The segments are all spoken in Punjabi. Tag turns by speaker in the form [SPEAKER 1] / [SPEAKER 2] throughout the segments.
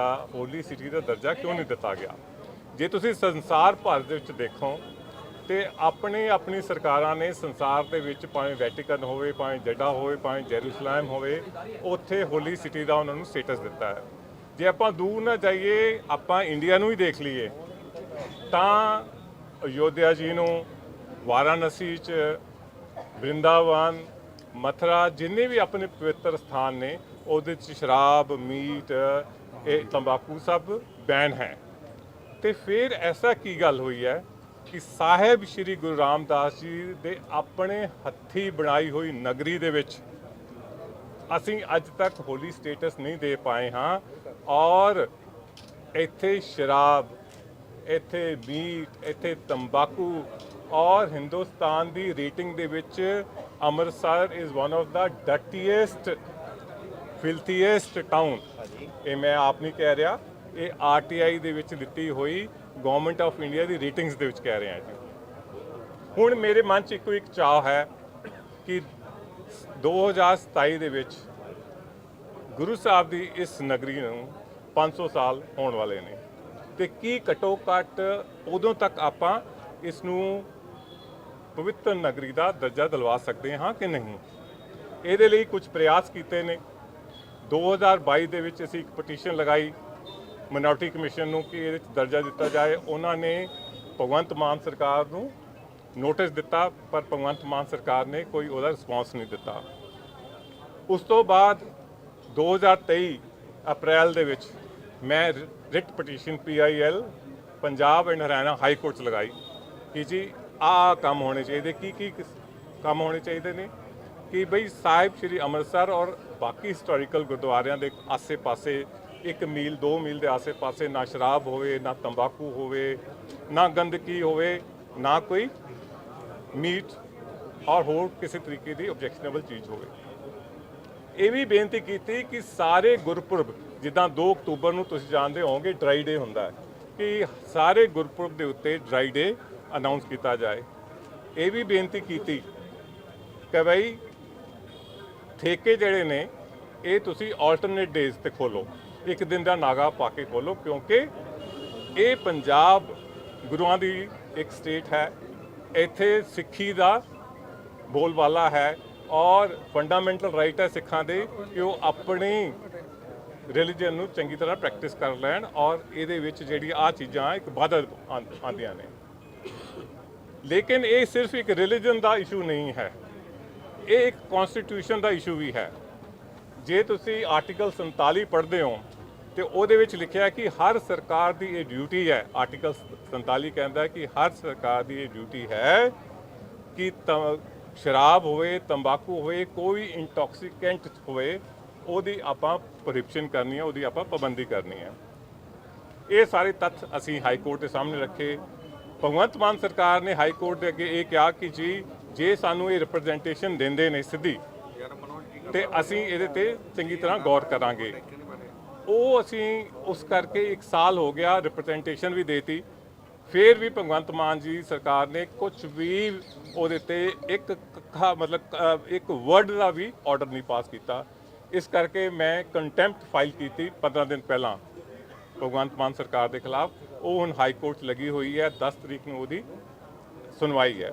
[SPEAKER 1] ਦਾ ਹੋਲੀ ਸਿਟੀ ਦਾ ਦਰਜਾ ਕਿਉਂ ਨਹੀਂ ਦਿੱਤਾ ਗਿਆ? ਜੇ ਤੁਸੀਂ ਸੰਸਾਰ ਭਰ ਦੇ ਵਿੱਚ ਦੇਖੋ ਤੇ ਆਪਣੇ ਆਪਣੀ ਸਰਕਾਰਾਂ ਨੇ ਸੰਸਾਰ ਦੇ ਵਿੱਚ ਭਾਵੇਂ ਵੈਟੀਕਨ ਹੋਵੇ, ਭਾਵੇਂ ਜੱਡਾ ਹੋਵੇ, ਭਾਵੇਂ ਜੈਰੂਸਲਮ ਹੋਵੇ, ਉੱਥੇ ਹੋਲੀ ਸਿਟੀ ਦਾ ਉਹਨਾਂ ਨੂੰ ਸਟੇਟਸ ਦਿੱਤਾ ਹੈ। ਜੇ ਆਪਾਂ ਦੂਰ ਨਾ ਜਾਈਏ, ਆਪਾਂ ਇੰਡੀਆ ਨੂੰ ਹੀ ਦੇਖ ਲਈਏ, ਤਾਂ ਅਯੋਧਿਆ ਜੀ ਨੂੰ, ਵਾਰਾਣਸੀ ਚ ਬ੍ਰਿੰਦਾਵਨ ਮਥੁਰਾ, ਜਿੰਨੇ ਵੀ ਆਪਣੇ ਪਵਿੱਤਰ ਸਥਾਨ ਨੇ, ਉਹਦੇ ਚ ਸ਼ਰਾਬ, ਮੀਟ ਇਹ ਤੰਬਾਕੂ ਸਭ ਬੈਨ ਹੈ। ਤੇ ਫਿਰ ਐਸਾ ਕੀ ਗੱਲ ਹੋਈ ਹੈ ਕਿ ਸਾਹਿਬ ਸ੍ਰੀ ਗੁਰੂ ਰਾਮਦਾਸ ਜੀ ਦੇ ਆਪਣੇ ਹੱਥੀ ਬਣਾਈ ਹੋਈ ਨਗਰੀ ਦੇ ਵਿੱਚ ਅਸੀਂ ਅੱਜ ਤੱਕ ਹੋਲੀ ਸਟੇਟਸ ਨਹੀਂ ਦੇ ਪਾਏ ਹਾਂ ਔਰ ਇੱਥੇ ਸ਼ਰਾਬ, ਇੱਥੇ ਮੀਟ, ਇੱਥੇ ਤੰਬਾਕੂ ਔਰ ਹਿੰਦੁਸਤਾਨ ਦੀ ਰੇਟਿੰਗ ਦੇ ਵਿੱਚ Amritsar is one of the dirtiest filthiest town ਇਹ ਮੈਂ ਆਪ ਨਹੀਂ ਕਹਿ ਰਿਹਾ। ਇਹ ਆਰਟੀਆਈ ਦੇ ਵਿੱਚ ਦਿੱਤੀ ਹੋਈ ਗਵਰਨਮੈਂਟ ਆਫ ਇੰਡੀਆ ਦੀ ਰੇਟਿੰਗਸ ਦੇ ਵਿੱਚ ਕਹਿ ਰਿਹਾ ਜੀ। ਹੁਣ ਮੇਰੇ ਮਨ 'ਚ ਇੱਕੋ ਇੱਕ ਚਾਹ ਹੈ ਕਿ 2027 ਦੇ ਵਿੱਚ ਗੁਰੂ ਸਾਹਿਬ ਦੀ ਇਸ ਨਗਰੀ ਨੂੰ 500 ਸਾਲ ਹੋਣ ਵਾਲੇ ਨੇ। ਤੇ ਕੀ ਘਟੋ ਘੱਟ ਉਦੋਂ ਤੱਕ ਆਪਾਂ ਇਸ ਨੂੰ ਪਵਿੱਤਰ ਨਗਰੀ ਦਾ ਦਰਜਾ ਦਿਲਵਾ ਸਕਦੇ ਹਾਂ ਕਿ ਨਹੀਂ? ਇਹਦੇ ਲਈ ਕੁਝ ਪ੍ਰਯਾਸ ਕੀਤੇ ਨੇ। 2022 ਦੇ ਵਿੱਚ ਅਸੀਂ ਇੱਕ ਪਟੀਸ਼ਨ ਲਗਾਈ ਮਿਨੋਰਟੀ ਕਮਿਸ਼ਨ ਨੂੰ ਕਿ ਇਹਦੇ ਵਿੱਚ ਦਰਜਾ ਦਿੱਤਾ ਜਾਏ। ਉਹਨਾਂ ਨੇ ਭਗਵੰਤ ਮਾਨ ਸਰਕਾਰ ਨੂੰ ਨੋਟਿਸ ਦਿੱਤਾ, ਪਰ ਭਗਵੰਤ ਮਾਨ ਸਰਕਾਰ ਨੇ ਕੋਈ ਉਹਦਾ ਰਿਸਪਾਂਸ ਨਹੀਂ ਦਿੱਤਾ। ਉਸ ਤੋਂ ਬਾਅਦ 2023 ਅਪ੍ਰੈਲ ਦੇ ਵਿੱਚ ਮੈਂ writ petition PIL Punjab and Haryana high court 'ਚ ਲਗਾਈ ਕਿ ਜੀ ਆਹ ਕੰਮ ਹੋਣੇ ਚਾਹੀਦੇ ਕੀ ਕੀ ਕੰਮ ਹੋਣੇ ਚਾਹੀਦੇ ਨੇ? ਕਿ ਬਈ ਸਾਹਿਬ ਸ੍ਰੀ ਅੰਮ੍ਰਿਤਸਰ ਔਰ ਬਾਕੀ ਹਿਸਟੋਰੀਕਲ ਗੁਰਦੁਆਰਿਆਂ ਦੇ ਆਸੇ-ਪਾਸੇ, ਇੱਕ ਮੀਲ, ਦੋ ਮੀਲ ਦੇ ਆਸੇ-ਪਾਸੇ ਨਾ ਸ਼ਰਾਬ ਹੋਵੇ, ਨਾ ਤੰਬਾਕੂ ਹੋਵੇ, ਨਾ ਗੰਦਗੀ ਹੋਵੇ, ਨਾ ਕੋਈ ਮੀਟ ਔਰ ਹੋਰ ਕਿਸੇ ਤਰੀਕੇ ਦੀ ਆਬਜੈਕਸ਼ਨੇਬਲ ਚੀਜ਼ ਹੋਵੇ। ਇਹ ਵੀ ਬੇਨਤੀ ਕੀਤੀ ਕਿ ਸਾਰੇ ਗੁਰਪੁਰਬ, ਜਿੱਦਾਂ 2 ਅਕਤੂਬਰ ਨੂੰ ਤੁਸੀਂ ਜਾਣਦੇ ਹੋਵੋਗੇ ਡਰਾਈ ਡੇ ਹੁੰਦਾ ਹੈ, ਕਿ ਸਾਰੇ ਗੁਰਪੁਰਬ ਦੇ ਉੱਤੇ ਡਰਾਈ ਡੇ ਅਨਾਉਂਸ ਕੀਤਾ ਜਾਏ। ਇਹ ਵੀ ਬੇਨਤੀ ਕੀਤੀ ਕਿ ਬਈ ਠੇਕੇ ਜਿਹੜੇ ਨੇ, ਇਹ ਤੁਸੀਂ ਆਲਟਰਨੇਟ ਡੇਜ਼ ਤੇ ਖੋਲੋ। ਇੱਕ ਦਿਨ ਦਾ ਨਾਗਾ ਪਾ ਕੇ ਖੋਲੋ, ਕਿਉਂਕਿ ਇਹ ਪੰਜਾਬ ਗੁਰੂਆਂ ਦੀ ਇੱਕ ਸਟੇਟ ਹੈ। ਇੱਥੇ ਸਿੱਖੀ ਦਾ ਬੋਲਬਾਲਾ ਹੈ ਔਰ ਫੰਡਾਮੈਂਟਲ ਰਾਈਟ ਹੈ ਸਿੱਖਾਂ ਦੇ ਕਿ ਉਹ ਆਪਣੀ ਰਿਲੀਜੀਅਨ ਨੂੰ ਚੰਗੀ ਤਰ੍ਹਾਂ ਪ੍ਰੈਕਟਿਸ ਕਰ ਲੈਣ ਔਰ ਇਹਦੇ ਵਿੱਚ ਜਿਹੜੀ ਆ ਚੀਜ਼ਾਂ ਇੱਕ ਬਾਧਾ ਆਂ- ਆਉਂਦੀਆਂ ਨੇ। ਲੇਕਿਨ ਇਹ ਸਿਰਫ ਇੱਕ ਰਿਲੀਜੀਅਨ ਦਾ ਇਸ਼ੂ ਨਹੀਂ ਹੈ। ਇਹ ਇੱਕ ਕਨਸਟੀਟਿਊਸ਼ਨ ਦਾ ਇਸ਼ੂ ਵੀ ਹੈ। ਜੇ ਤੁਸੀਂ ਆਰਟੀਕਲ 47 ਪੜ੍ਹਦੇ ਹੋ, ਤੇ ਉਹਦੇ ਵਿੱਚ ਲਿਖਿਆ ਕਿ ਹਰ ਸਰਕਾਰ ਦੀ ਇਹ ਡਿਊਟੀ ਹੈ। ਆਰਟੀਕਲ 47 ਕਹਿੰਦਾ ਕਿ ਹਰ ਸਰਕਾਰ ਦੀ ਇਹ ਡਿਊਟੀ ਹੈ ਕਿ ਤ- ਸ਼ਰਾਬ ਹੋਵੇ, ਤੰਬਾਕੂ ਹੋਵੇ, ਕੋਈ ਇੰਟੌਕਸੀਕੈਂਟ ਹੋਵੇ, ਉਹਦੀ ਆਪਾਂ ਪ੍ਰੋਹਿਬਿਸ਼ਨ ਕਰਨੀ ਹੈ, ਉਹਦੀ ਆਪਾਂ ਪਾਬੰਦੀ ਕਰਨੀ ਹੈ। ਇਹ ਸਾਰੇ ਤੱਥ ਅਸੀਂ ਹਾਈ ਕੋਰਟ ਦੇ ਸਾਹਮਣੇ ਰੱਖੇ। ਭਗਵੰਤ ਮਾਨ ਸਰਕਾਰ ਨੇ ਹਾਈ ਕੋਰਟ ਦੇ ਅੱਗੇ ਇਹ ਕਿਹਾ ਕਿ ਜੀ ਜੇ ਸਾਨੂੰ ਇਹ ਰਿਪਰੈਜ਼ੈਂਟੇਸ਼ਨ ਦਿੰਦੇ ਨੇ ਸਿੱਧੀ, ਤੇ ਅਸੀਂ ਇਹਦੇ ਤੇ ਚੰਗੀ ਤਰ੍ਹਾਂ ਗੌਰ ਕਰਾਂਗੇ। ਉਹ ਅਸੀਂ ਉਸ ਕਰਕੇ ਇੱਕ ਸਾਲ ਹੋ ਗਿਆ ਰਿਪਰੈਜ਼ੈਂਟੇਸ਼ਨ ਵੀ ਦੇਤੀ। ਫਿਰ ਵੀ ਭਗਵੰਤ ਮਾਨ ਜੀ ਸਰਕਾਰ ਨੇ ਕੁਝ ਵੀ ਉਹਦੇ ਤੇ ਇੱਕ ਕੱਖਾ ਮਤਲਬ ਇੱਕ ਵਰਡ ਦਾ ਵੀ ਆਰਡਰ ਨਹੀਂ ਪਾਸ ਕੀਤਾ। ਇਸ ਕਰਕੇ ਮੈਂ ਕੰਟੈਂਪਟ ਫਾਈਲ ਕੀਤੀ 15 ਦਿਨ ਪਹਿਲਾਂ ਭਗਵੰਤ ਮਾਨ ਸਰਕਾਰ ਦੇ ਖਿਲਾਫ। ਉਹ ਹੁਣ ਹਾਈ ਕੋਰਟ 'ਚ ਲੱਗੀ ਹੋਈ ਹੈ 10 ਤਰੀਕ ਨੂੰ ਉਹਦੀ ਸੁਣਵਾਈ ਹੈ।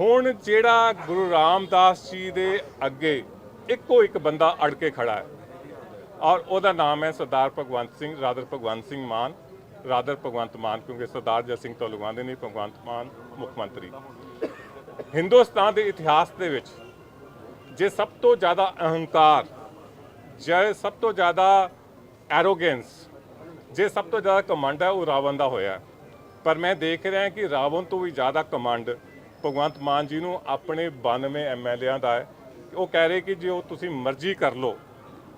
[SPEAKER 1] ਹੁਣ ਜਿਹੜਾ ਗੁਰੂ ਰਾਮਦਾਸ ਜੀ ਦੇ ਅੱਗੇ ਇੱਕੋ ਇੱਕ ਬੰਦਾ ਅੜ ਕੇ ਖੜਾ ਹੈ। ਔਰ ਉਹਦਾ ਨਾਮ ਹੈ ਸਰਦਾਰ ਭਗਵੰਤ ਸਿੰਘ ਰਾਦਰ ਭਗਵੰਤ ਸਿੰਘ ਮਾਨ। ਰਾਦਰ ਭਗਵੰਤ ਮਾਨ, ਕਿਉਂਕਿ ਸਰਦਾਰ ਜੈ ਸਿੰਘ ਤੋਂ ਲਗਵਾਉਂਦੇ ਨੇ, ਭਗਵੰਤ ਮਾਨ ਮੁੱਖ ਮੰਤਰੀ। ਹਿੰਦੁਸਤਾਨ ਦੇ ਇਤਿਹਾਸ ਦੇ ਵਿੱਚ ਜੇ ਸਭ ਤੋਂ ਜ਼ਿਆਦਾ ਅਹੰਕਾਰ, ਜੇ ਸਭ ਤੋਂ ਜ਼ਿਆਦਾ ਐਰੋਗੈਂਸ ਜੇ ਸਭ ਤੋਂ ਜ਼ਿਆਦਾ ਕਮਾਂਡ ਹੈ, ਉਹ ਰਾਵਣ ਦਾ ਹੋਇਆ। ਪਰ ਮੈਂ ਦੇਖ ਰਿਹਾ ਕਿ ਰਾਵਣ ਤੋਂ ਵੀ ਜ਼ਿਆਦਾ ਕਮਾਂਡ ਭਗਵੰਤ ਮਾਨ ਜੀ ਨੂੰ ਆਪਣੇ 92 ਐਮਐਲਏਆਂ ਦਾ ਹੈ। ਉਹ ਕਹਿ ਰਹੇ ਕਿ ਜੇ ਉਹ ਤੁਸੀਂ ਮਰਜ਼ੀ ਕਰ ਲਓ,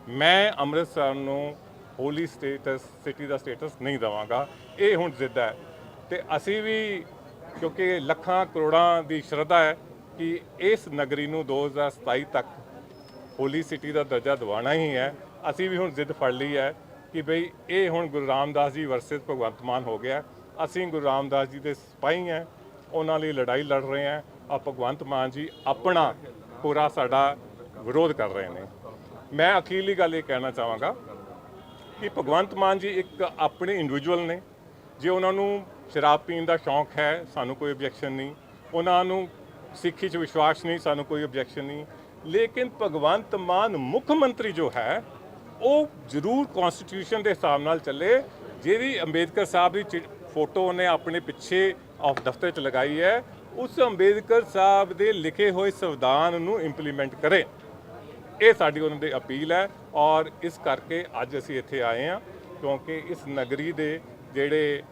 [SPEAKER 1] ਮੈਂ ਅੰਮ੍ਰਿਤਸਰ ਨੂੰ ਹੋਲੀ ਸਟੇਟਸ, ਸਿਟੀ ਦਾ ਸਟੇਟਸ ਨਹੀਂ ਦਵਾਂਗਾ। ਇਹ ਹੁਣ ਜ਼ਿੱਦ ਹੈ। ਤੇ ਅਸੀਂ ਵੀ, ਕਿਉਂਕਿ ਲੱਖਾਂ ਕਰੋੜਾਂ ਦੀ ਸ਼ਰਧਾ ਹੈ ਕਿ ਇਸ ਨਗਰੀ ਨੂੰ 2027 ਤੱਕ ਹੋਲੀ ਸਿਟੀ ਦਾ ਦਰਜਾ ਦਿਵਾਉਣਾ ਹੀ ਹੈ। ਅਸੀਂ ਵੀ ਹੁਣ ਜ਼ਿੱਦ ਫੜ ਲਈ ਹੈ ਕਿ ਭਈ ਇਹ ਹੁਣ ਗੁਰੂ ਰਾਮਦਾਸ ਜੀ ਵਰਸਸ ਭਗਵੰਤ ਮਾਨ ਹੋ ਗਿਆ। ਅਸੀਂ ਗੁਰੂ ਰਾਮਦਾਸ ਜੀ ਦੇ ਸਿਪਾਹੀ ਹਾਂ। ਉਹਨਾਂ ਲਈ ਲੜਾਈ ਲੜ ਰਹੇ ਹਾਂ। ਆ ਭਗਵੰਤ ਮਾਨ ਜੀ ਆਪਣਾ ਪੂਰਾ ਸਾਡਾ ਵਿਰੋਧ ਕਰ ਰਹੇ ਨੇ। ਮੈਂ ਅਖੀਰਲੀ ਗੱਲ ਇਹ ਕਹਿਣਾ ਚਾਹਾਂਗਾ ਕਿ ਭਗਵੰਤ ਮਾਨ ਜੀ ਇੱਕ ਆਪਣੇ ਇੰਡੀਵਿਜੂਅਲ ਨੇ। ਜੇ ਉਹਨਾਂ ਨੂੰ ਸ਼ਰਾਬ ਪੀਣ ਦਾ ਸ਼ੌਂਕ ਹੈ, ਸਾਨੂੰ ਕੋਈ ਆਬਜੈਕਸ਼ਨ ਨਹੀਂ। ਉਹਨਾਂ ਨੂੰ ਸਿੱਖੀ 'ਚ ਵਿਸ਼ਵਾਸ ਨਹੀਂ, ਸਾਨੂੰ ਕੋਈ ਆਬਜੈਕਸ਼ਨ ਨਹੀਂ। ਲੇਕਿਨ ਭਗਵੰਤ ਮਾਨ ਮੁੱਖ ਮੰਤਰੀ ਜੋ ਹੈ, ਉਹ ਜ਼ਰੂਰ ਕਨਸਟੀਟਿਊਸ਼ਨ ਦੇ ਹਿਸਾਬ ਨਾਲ ਚੱਲੇ। ਜਿਹੜੀ ਅੰਬੇਦਕਰ ਸਾਹਿਬ ਦੀ ਚਿ- ਫੋਟੋ ਉਹਨੇ ਆਪਣੇ ਪਿੱਛੇ ਆਫ ਦਫ਼ਤਰ 'ਚ ਲਗਾਈ ਹੈ, ਉਸ ਅੰਬੇਦਕਰ ਸਾਹਿਬ ਦੇ ਲਿਖੇ ਹੋਏ ਸੰਵਿਧਾਨ ਨੂੰ ਇੰਪਲੀਮੈਂਟ ਕਰੇ। ਇਹ ਸਾਡੀ ਉਹਨਾਂ ਦੀ ਅਪੀਲ ਹੈ ਔਰ ਇਸ ਕਰਕੇ ਅੱਜ ਅਸੀਂ ਇੱਥੇ ਆਏ ਹਾਂ, ਕਿਉਂਕਿ ਇਸ ਨਗਰੀ ਦੇ ਜਿਹੜੇ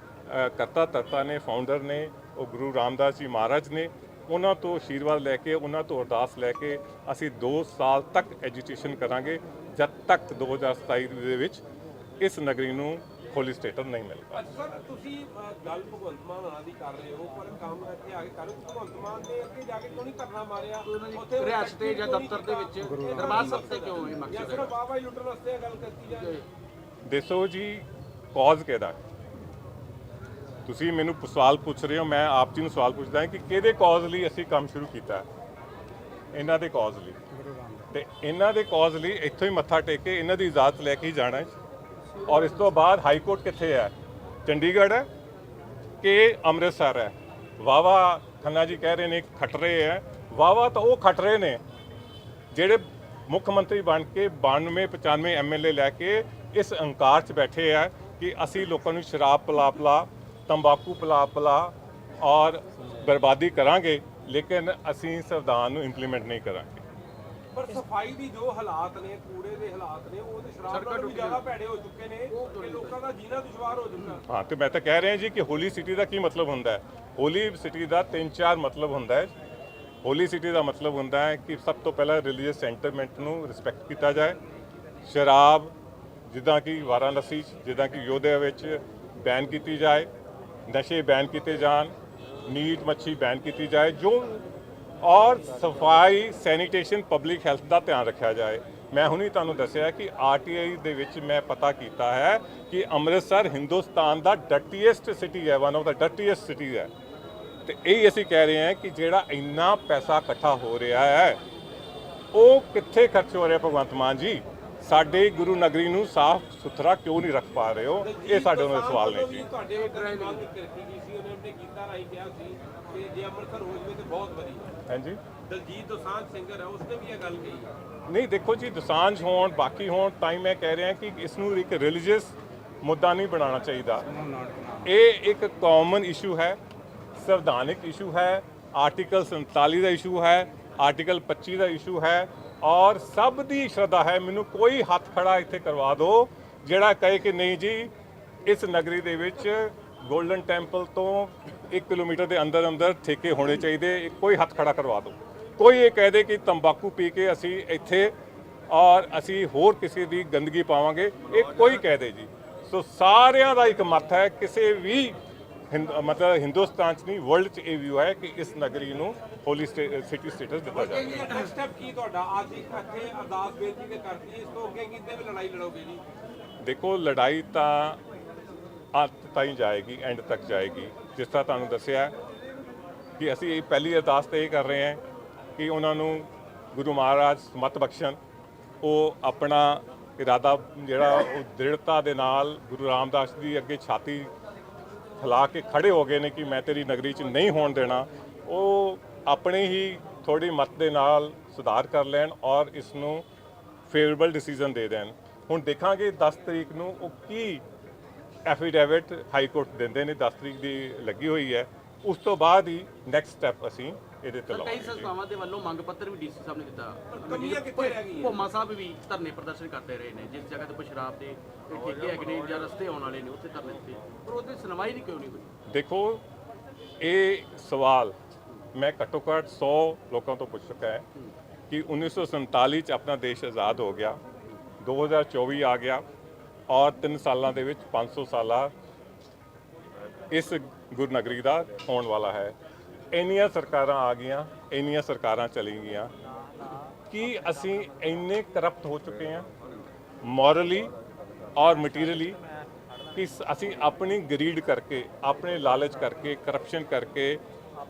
[SPEAKER 1] ਕਰਤਾ ਧਰਤਾ ਨੇ ਫਾਊਂਡਰ ਨੇ, ਉਹ ਗੁਰੂ ਰਾਮਦਾਸ ਜੀ ਮਹਾਰਾਜ ਨੇ, ਉਹਨਾਂ ਤੋਂ ਆਸ਼ੀਰਵਾਦ ਲੈ ਕੇ, ਉਹਨਾਂ ਤੋਂ ਅਰਦਾਸ ਲੈ ਕੇ ਅਸੀਂ 2 ਸਾਲ ਤੱਕ ਐਜੂਕੇਸ਼ਨ ਕਰਾਂਗੇ, ਜਦ ਤੱਕ 2027 ਦੇ ਵਿੱਚ ਇਸ ਨਗਰੀ ਨੂੰ ਹੋਲੀ ਸਟੇਟਸ ਨਹੀਂ
[SPEAKER 2] ਅੱਜ ਸਰ ਤੁਸੀਂ ਗੱਲ ਭਗਵੰਤ ਮਾਨ ਹੋਣਾ ਦੀ ਕਰ ਰਹੇ ਹੋ ਪਰ ਕੰਮ ਇੱਥੇ ਆ ਕੇ ਕਰ ਰਹੇ ਭਗਵੰਤ ਮਾਨ ਨੇ ਅੱਗੇ ਜਾ ਕੇ ਕਿਉਂ ਨਹੀਂ ਕਰਨਾ ਮਾਰਿਆ? ਉੱਥੇ
[SPEAKER 3] ਰਿਹਾਸਤ ਤੇ ਜਾਂ ਦਫ਼ਤਰ ਦੇ ਵਿੱਚ ਦਰਬਾਰ ਸਾਹਿਬ ਤੇ ਕਿਉਂ ਇਹ
[SPEAKER 2] ਜਾਂ
[SPEAKER 3] ਮਕਸਦ ਹੈ?
[SPEAKER 2] ਸਿਰਫ ਬਾਬਾ ਜੀ ਲੁੱਟਣ ਵਾਸਤੇ ਇਹ ਗੱਲ ਕੀਤੀ ਜਾਏ?
[SPEAKER 1] ਦੱਸੋ ਜੀ ਕੌਜ਼ ਕਿਹਦਾ? ਤੁਸੀਂ ਮੈਨੂੰ ਸਵਾਲ ਪੁੱਛ ਰਹੇ ਹੋ ਮੈਂ ਆਪ ਜੀ ਨੂੰ ਸਵਾਲ ਪੁੱਛਦਾ ਹਾਂ ਕਿ ਕਿਹਦੇ ਕੌਜ਼ ਲਈ ਅਸੀਂ ਕੰਮ ਸ਼ੁਰੂ ਕੀਤਾ? ਇਹਨਾਂ ਦੇ ਕੌਜ਼ ਲਈ। ਤੇ ਇਹਨਾਂ ਦੇ ਕੌਜ਼ ਲਈ ਇੱਥੋਂ ਹੀ ਮੱਥਾ ਟੇਕ ਕੇ ਇਹਨਾਂ ਦੀ ਇਜਾਜ਼ਤ ਲੈ ਕੇ ਹੀ ਜਾਣਾ ਹੈ। ਔਰ ਇਸ ਤੋਂ ਬਾਅਦ ਹਾਈ ਕੋਰਟ ਕਿੱਥੇ ਹੈ? ਚੰਡੀਗੜ੍ਹ ਹੈ ਕਿ ਅੰਮ੍ਰਿਤਸਰ ਹੈ? ਵਾਵਾ ਖੰਨਾ ਜੀ ਕਹਿ ਰਹੇ ਨੇ ਖਟਰੇ ਹੈ। ਵਾਵਾ ਤਾਂ ਉਹ ਖਟਰੇ ਨੇ ਜਿਹੜੇ ਮੁੱਖ ਮੰਤਰੀ ਬਣ ਕੇ 92 95 ਐਮਐਲਏ ਲੈ ਕੇ ਇਸ ਹੰਕਾਰ 'ਚ ਬੈਠੇ ਆ ਕਿ ਅਸੀਂ ਲੋਕਾਂ ਨੂੰ ਸ਼ਰਾਬ ਪਿਲਾ ਪਿਲਾ ਤੰਬਾਕੂ ਪਿਲਾ ਪਿਲਾ ਔਰ ਬਰਬਾਦੀ ਕਰਾਂਗੇ, ਲੇਕਿਨ ਅਸੀਂ ਸੰਵਿਧਾਨ ਨੂੰ ਇੰਪਲੀਮੈਂਟ ਨਹੀਂ ਕਰਾਂਗੇ।
[SPEAKER 2] ਪਰ ਸਫ਼ਾਈ ਦੀ ਜੋ ਹਾਲਾਤ ਨੇ ਕੂੜੇ ਦੇ ਹਾਲਾਤ ਨੇ ਉਹ ਤੇ ਸ਼ਰਾਬ ਨਾਲੋਂ ਵੀ ਜ਼ਿਆਦਾ ਭੈੜੇ ਹੋ ਚੁੱਕੇ ਨੇ ਕਿ ਲੋਕਾਂ ਦਾ ਜੀਣਾ ਦੁਸ਼ਵਾਰ ਹੋ ਚੁੱਕਾ।
[SPEAKER 1] ਹਾਂ ਤੇ ਮੈਂ ਤਾਂ ਕਹਿ ਰਿਹਾ ਜੀ ਕਿ ਹੋਲੀ ਸਿਟੀ ਦਾ ਕੀ ਮਤਲਬ ਹੁੰਦਾ ਹੈ? ਹੋਲੀ ਸਿਟੀ ਦਾ ਤਿੰਨ ਚਾਰ ਮਤਲਬ ਹੁੰਦਾ ਹੈ। ਹੋਲੀ ਸਿਟੀ ਦਾ ਮਤਲਬ ਹੁੰਦਾ ਹੈ ਕਿ ਸਭ ਤੋਂ ਪਹਿਲਾਂ ਰਿਲੀਜੀਅਸ ਸੈਂਟੀਮੈਂਟ ਨੂੰ ਰਿਸਪੈਕਟ ਕੀਤਾ ਜਾਏ। ਸ਼ਰਾਬ ਜਿੱਦਾਂ ਕਿ ਵਾਰਾਣਸੀ ਜਿੱਦਾਂ ਕਿ ਯੋਧਿਆ ਵਿੱਚ ਬੈਨ ਕੀਤੀ ਜਾਏ। ਨਸ਼ੇ ਬੈਨ ਕੀਤੇ ਜਾਣ ਮੀਟ ਮੱਛੀ ਬੈਨ ਕੀਤੀ ਜਾਏ। ਜੋ ਔਰ ਸਫ਼ਾਈ, ਸੈਨੀਟੇਸ਼ਨ ਪਬਲਿਕ ਹੈਲਥ ਦਾ ਧਿਆਨ ਰੱਖਿਆ ਜਾਏ। ਮੈਂ ਹੁਣੀ ਤੁਹਾਨੂੰ ਦੱਸਿਆ ਕਿ ਆਰਟੀਆਈ ਦੇ ਵਿੱਚ ਮੈਂ ਪਤਾ ਕੀਤਾ ਹੈ ਕਿ ਅੰਮ੍ਰਿਤਸਰ ਹਿੰਦੁਸਤਾਨ ਦਾ ਡਰਟੀਐਸਟ ਸਿਟੀ ਹੈ one of the dirtiest city ਹੈ। ਤੇ ਇਹ ਅਸੀਂ ਕਹਿ ਰਹੇ ਹਾਂ ਕਿ ਜਿਹੜਾ ਇੰਨਾ ਪੈਸਾ ਇਕੱਠਾ ਹੋ ਰਿਹਾ ਹੈ, ਉਹ ਕਿੱਥੇ ਖਰਚ ਹੋ ਰਿਹਾ ਭਗਵੰਤ ਮਾਨ ਜੀ? ਸਾਡੇ ਗੁਰੂ ਨਗਰੀ ਨੂੰ ਸਾਫ਼ ਸੁਥਰਾ ਕਿਉਂ ਨਹੀਂ ਰੱਖ ਪਾ ਰਹੇ ਹੋ? ਇਹ ਸਾਡੇ ਉਹਨਾਂ ਦੇ ਸਵਾਲ ਨੇ ਜੀ।
[SPEAKER 2] ਤੁਹਾਡੇ ਮੰਗ ਰੱਖੀ ਗਈ ਸੀ? ਉਹਨੇ ਆਪਣੇ ਗੀਤਾਂ ਰਾਹੀਂ ਕਿਹਾ ਸੀ ਕਿ ਜੇ ਅੰਮ੍ਰਿਤਸਰ ਹੋ ਜਵੇ ਤੇ ਬਹੁਤ ਵਧੀਆ।
[SPEAKER 1] ਹਾਂਜੀ।
[SPEAKER 2] ਦਲਜੀਤ ਦੋਸਾਂਝ ਸਿੰਗਰ ਹੈ ਉਸਨੇ ਵੀ ਇਹ ਗੱਲ ਕਹੀ
[SPEAKER 1] ਨਹੀਂ ਦੇਖੋ ਜੀ ਦਸਾਂਝ ਹੋਣ ਬਾਕੀ ਹੋਣ ਤਾਂ ਹੀ ਮੈਂ ਕਹਿ ਰਿਹਾ ਕਿ ਇਸ ਨੂੰ ਇੱਕ ਰਿਲੀਜੀਅਸ ਮੁੱਦਾ ਨਹੀਂ ਬਣਾਉਣਾ ਚਾਹੀਦਾ। ਇਹ ਇੱਕ ਕਾਮਨ ਇਸ਼ੂ ਹੈ ਸੰਵਿਧਾਨਿਕ ਇਸ਼ੂ ਹੈ ਆਰਟੀਕਲ 47 ਦਾ ਇਸ਼ੂ ਹੈ ਆਰਟੀਕਲ 25 ਦਾ ਇਸ਼ੂ ਹੈ ਔਰ ਸਭ ਦੀ ਸ਼ਰਧਾ ਹੈ, ਮੈਨੂੰ ਕੋਈ ਹੱਥ ਖੜਾ ਇੱਥੇ ਕਰਵਾ ਦਿਓ, ਜਿਹੜਾ ਕਹੇ ਕਿ ਨਹੀਂ ਜੀ, ਇਸ ਨਗਰੀ ਦੇ ਵਿੱਚ ਗੋਲਡਨ ਟੈਂਪਲ ਤੋਂ 1 ਕਿਲੋਮੀਟਰ ਦੇ ਅੰਦਰ ਅੰਦਰ ਠੇਕੇ ਹੋਣੇ ਚਾਹੀਦੇ ਕੋਈ ਹੱਥ ਖੜਾ ਕਰਵਾ ਦਿਓ। ਕੋਈ ਇਹ ਕਹਿ ਦੇ ਕਿ ਤੰਬਾਕੂ ਪੀ ਕੇ ਅਸੀਂ ਇੱਥੇ ਔਰ ਅਸੀਂ ਹੋਰ ਕਿਸੇ ਦੀ ਗੰਦਗੀ ਪਾਵਾਂਗੇ, ਇਹ ਕੋਈ ਕਹਿ ਦੇ ਜੀ। ਸੋ ਸਾਰਿਆਂ ਦਾ ਇੱਕ ਮਤ ਹੈ, ਕਿਸੇ ਵੀ ਹਿੰਦ- ਮਤਲਬ ਹਿੰਦੁਸਤਾਨ ਚ ਨਹੀਂ ਵਰਲਡ ਚ ਇਹ ਵਿਊ ਹੈ ਕਿ ਇਸ ਨਗਰੀ ਨੂੰ ਹੋਲੀ ਸਿਟੀ ਸਟੇਟਸ ਦਿੱਤਾ ਜਾਵੇ।
[SPEAKER 2] ਇਹ ਨੈਕਸਟ ਸਟੈਪ ਕੀ ਤੁਹਾਡਾ? ਅੱਜ ਇੱਕ ਇੱਥੇ ਅਰਦਾਸ ਬੇਨਤੀ ਤੇ ਕਰਤੀ ਇਸ ਤੋਂ ਅੱਗੇ ਕਿਤੇ ਵੀ ਲੜਾਈ ਲੜੋਗੇ ਜੀ?
[SPEAKER 1] ਦੇਖੋ ਲੜਾਈ ਤਾਂ ਅੰਤ ਤਾਈਂ ਜਾਏਗੀ ਐਂਡ ਤੱਕ ਜਾਏਗੀ। ਜਿਸ ਤਰ੍ਹਾਂ ਤੁਹਾਨੂੰ ਦੱਸਿਆ ਕਿ ਅਸੀਂ ਇਹ ਪਹਿਲੀ ਅਰਦਾਸ ਤੇ ਇਹ ਕਰ ਰਹੇ ਹਾਂ ਕਿ ਉਹਨਾਂ ਨੂੰ ਗੁਰੂ ਮਹਾਰਾਜ ਮਤ ਬਖਸ਼ਣ। ਉਹ ਆਪਣਾ ਇਰਾਦਾ ਜਿਹੜਾ ਉਹ ਦ੍ਰਿੜਤਾ ਦੇ ਨਾਲ ਗੁਰੂ ਰਾਮਦਾਸ ਦੀ ਅੱਗੇ ਛਾਤੀ ਹਿਲਾ ਕੇ ਖੜੇ ਹੋ ਗਏ ਨੇ ਕਿ ਮੈਂ ਤੇਰੀ ਨਗਰੀ 'ਚ ਨਹੀਂ ਹੋਣ ਦੇਣਾ, ਉਹ ਆਪਣੇ ਹੀ ਥੋੜੀ ਮਤ ਦੇ ਨਾਲ ਸੁਧਾਰ ਕਰ ਲੈਣ ਔਰ ਇਸ ਨੂੰ ਫੇਵਰੇਬਲ ਡਿਸੀਜਨ ਦੇ ਦੇਣ। ਹੁਣ ਦੇਖਾਂਗੇ 10 ਤਰੀਕ ਨੂੰ ਉਹ ਕੀ ਐਫੀਡੇਵਿਟ ਹਾਈ ਕੋਰਟ ਦਿੰਦੇ ਨੇ 10 ਤਰੀਕ ਦੀ ਲੱਗੀ ਹੋਈ ਹੈ। ਉਸ ਤੋਂ ਬਾਅਦ ਹੀ ਨੈਕਸਟ ਸਟੈਪ ਅਸੀਂ ਇਹਦੇ ਤੇ
[SPEAKER 3] ਕਈ
[SPEAKER 1] ਲਵਾਂਗੇ
[SPEAKER 3] ਸੰਸਥਾਵਾਂ ਦੇ ਵੱਲੋਂ ਮੰਗ ਪੱਤਰ ਵੀ ਡੀਸੀ ਸਾਹਿਬ ਨੇ ਦਿੱਤਾ।
[SPEAKER 2] ਕਮੀਆਂ ਕਿੱਥੇ ਰਹਿ ਗਈਆਂ?
[SPEAKER 3] ਭੋਮਾ ਸਾਹਿਬ ਵੀ ਧਰਨੇ ਪ੍ਰਦਰਸ਼ਨ ਕਰਦੇ ਰਹੇ ਨੇ ਜਿਸ ਜਗ੍ਹਾ ਤੇ ਕੋਈ ਸ਼ਰਾਬ ਦੇ ਠੇਕੇ ਹੈਗੇ ਨੇ ਜਾਂ ਰਸਤੇ ਆਉਣ ਵਾਲੇ ਨੇ ਉੱਥੇ ਧਰਨੇ ਦਿੱਤੇ। ਪਰ ਉਹਦੇ ਸੁਣਵਾਈ ਨਹੀਂ ਕਿਉਂ ਨਹੀਂ ਹੋਈ?
[SPEAKER 1] ਦੇਖੋ ਇਹ ਸਵਾਲ ਮੈਂ ਘੱਟੋ ਘੱਟ 100 ਲੋਕਾਂ ਤੋਂ ਪੁੱਛ ਚੁੱਕਾ ਹੈ ਕਿ 1947 ਚ ਆਪਣਾ ਦੇਸ਼ ਆਜ਼ਾਦ ਹੋ ਗਿਆ 2024 ਆ ਗਿਆ ਔਰ 3 ਸਾਲਾਂ ਦੇ ਵਿੱਚ 500 ਸਾਲਾ ਇਸ ਗੁਰਨਗਰੀ ਦਾ ਹੋਣ ਵਾਲਾ ਹੈ। ਇੰਨੀਆਂ ਸਰਕਾਰਾਂ ਆ ਗਈਆਂ, ਇੰਨੀਆਂ ਸਰਕਾਰਾਂ ਚਲੀ ਗਈਆਂ, ਕੀ ਅਸੀਂ ਇੰਨੇ ਕਰਪਟ ਹੋ ਚੁੱਕੇ ਹਾਂ ਮੋਰਲੀ ਔਰ ਮਟੀਰੀਅਲੀ ਕਿ ਸ- ਅਸੀਂ ਆਪਣੀ ਗਰੀਡ ਕਰਕੇ, ਆਪਣੇ ਲਾਲਚ ਕਰਕੇ ਕਰਪਸ਼ਨ ਕਰਕੇ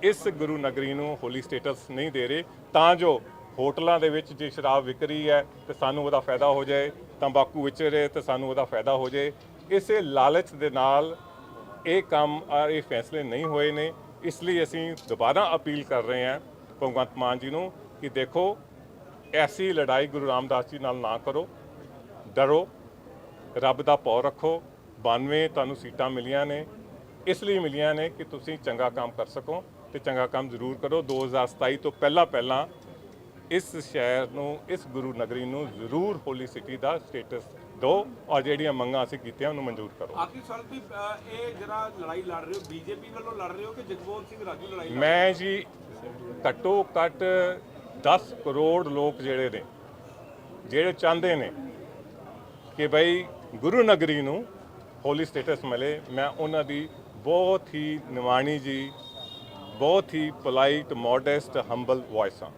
[SPEAKER 1] ਇਸ ਗੁਰੂ ਨਗਰੀ ਨੂੰ ਹੋਲੀ ਸਟੇਟਸ ਨਹੀਂ ਦੇ ਰਹੇ, ਤਾਂ ਜੋ ਹੋਟਲਾਂ ਦੇ ਵਿੱਚ ਜੇ ਸ਼ਰਾਬ ਵਿਕ ਰਹੀ ਹੈ ਤੇ ਸਾਨੂੰ ਉਹਦਾ ਫਾਇਦਾ ਹੋ ਜਾਏ, ਤੰਬਾਕੂ ਵਿਚ ਰਹੇ ਤੇ ਸਾਨੂੰ ਉਹਦਾ ਫਾਇਦਾ ਹੋ ਜਾਏ, ਇਸੇ ਲਾਲਚ ਦੇ ਨਾਲ ਇਹ ਕੰਮ ਔਰ ਇਹ ਫੈਸਲੇ ਨਹੀਂ ਹੋਏ ਨੇ। ਇਸ ਲਈ ਅਸੀਂ ਦੁਬਾਰਾ ਅਪੀਲ ਕਰ ਰਹੇ ਹਾਂ ਭਗਵੰਤ ਮਾਨ ਜੀ ਨੂੰ ਕਿ ਦੇਖੋ, ਐਸੀ ਲੜਾਈ ਗੁਰੂ ਰਾਮਦਾਸ ਜੀ ਨਾਲ ਨਾ ਕਰੋ, ਡਰੋ, ਰੱਬ ਦਾ ਪੌ ਰੱਖੋ 92 ਤੁਹਾਨੂੰ ਸੀਟਾਂ ਮਿਲੀਆਂ ਨੇ, ਇਸ ਲਈ ਮਿਲੀਆਂ ਨੇ ਕਿ ਤੁਸੀਂ ਚੰਗਾ ਕੰਮ ਕਰ ਸਕੋ ਤੇ ਚੰਗਾ ਕੰਮ ਜ਼ਰੂਰ ਕਰੋ। 2027 ਤੋਂ ਪਹਿਲਾਂ ਪਹਿਲਾਂ ਇਸ ਸ਼ਹਿਰ ਨੂੰ, ਇਸ ਗੁਰੂ ਨਗਰੀ ਨੂੰ ਜ਼ਰੂਰ ਹੋਲੀ ਸਿਟੀ ਦਾ ਸਟੇਟਸ ਦਿਓ ਔਰ ਜਿਹੜੀਆਂ ਮੰਗਾਂ ਅਸੀਂ ਕੀਤੀਆਂ ਉਹਨੂੰ ਮਨਜ਼ੂਰ ਕਰੋ।
[SPEAKER 2] ਆਖਰੀ ਸਵਾਲ ਵੀ ਇਹ ਜਿਹੜਾ ਲੜਾਈ ਲੜ ਰਹੇ ਹੋ ਬੀਜੇਪੀ ਵੱਲੋਂ ਲੜ ਰਹੇ ਹੋ ਕਿ ਜਗਮੋਹਨ ਸਿੰਘ ਰਾਜੂ ਲੜਾਈ ਲੜ ਰਹੇ
[SPEAKER 1] ਮੈਂ ਜੀ ਘੱਟੋ ਘੱਟ 10 ਕਰੋੜ ਲੋਕ ਜਿਹੜੇ ਨੇ ਜਿਹੜੇ ਚਾਹੁੰਦੇ ਨੇ ਕਿ ਭਈ ਗੁਰੂ ਨਗਰੀ ਨੂੰ ਹੋਲੀ ਸਟੇਟਸ ਮਿਲੇ। ਮੈਂ ਉਹਨਾਂ ਦੀ ਬਹੁਤ ਹੀ ਨਿਵਾਣੀ ਜੀ ਬਹੁਤ ਹੀ ਪੋਲਾਈਟ ਮੋਡੈਸਟ ਹੰਬਲ ਵੌਇਸ ਹਾਂ।